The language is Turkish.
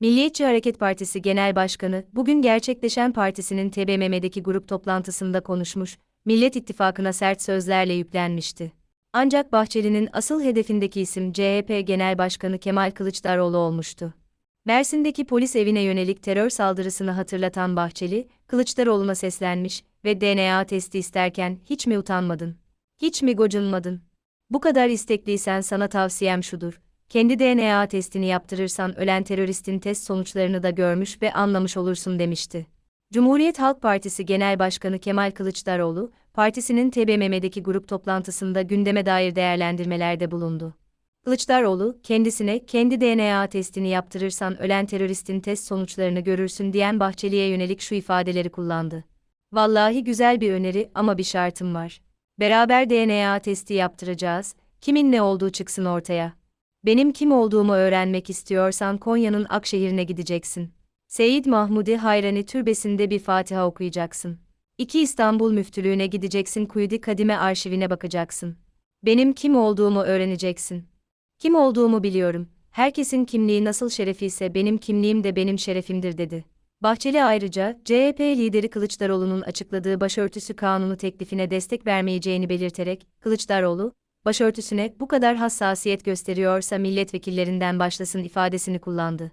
Milliyetçi Hareket Partisi Genel Başkanı, bugün gerçekleşen partisinin TBMM'deki grup toplantısında konuşmuş, Millet İttifakı'na sert sözlerle yüklenmişti. Ancak Bahçeli'nin asıl hedefindeki isim CHP Genel Başkanı Kemal Kılıçdaroğlu olmuştu. Mersin'deki polis evine yönelik terör saldırısını hatırlatan Bahçeli, Kılıçdaroğlu'na seslenmiş ve DNA testi isterken hiç mi utanmadın? Hiç mi gocunmadın? Bu kadar istekliysen sana tavsiyem şudur. Kendi DNA testini yaptırırsan ölen teröristin test sonuçlarını da görmüş ve anlamış olursun demişti. Cumhuriyet Halk Partisi Genel Başkanı Kemal Kılıçdaroğlu, partisinin TBMM'deki grup toplantısında gündeme dair değerlendirmelerde bulundu. Kılıçdaroğlu, kendisine kendi DNA testini yaptırırsan ölen teröristin test sonuçlarını görürsün diyen Bahçeli'ye yönelik şu ifadeleri kullandı. Vallahi güzel bir öneri ama bir şartım var. Beraber DNA testi yaptıracağız, kimin ne olduğu çıksın ortaya. Benim kim olduğumu öğrenmek istiyorsan Konya'nın Akşehir'ine gideceksin. Seyit Mahmudi Hayrani Türbesi'nde bir Fatiha okuyacaksın. İki İstanbul Müftülüğü'ne gideceksin Kuyudi Kadime arşivine bakacaksın. Benim kim olduğumu öğreneceksin. Kim olduğumu biliyorum. Herkesin kimliği nasıl şerefiyse benim kimliğim de benim şerefimdir dedi. Bahçeli ayrıca CHP lideri Kılıçdaroğlu'nun açıkladığı başörtüsü kanunu teklifine destek vermeyeceğini belirterek Kılıçdaroğlu, başörtüsüne bu kadar hassasiyet gösteriyorsa milletvekillerinden başlasın ifadesini kullandı.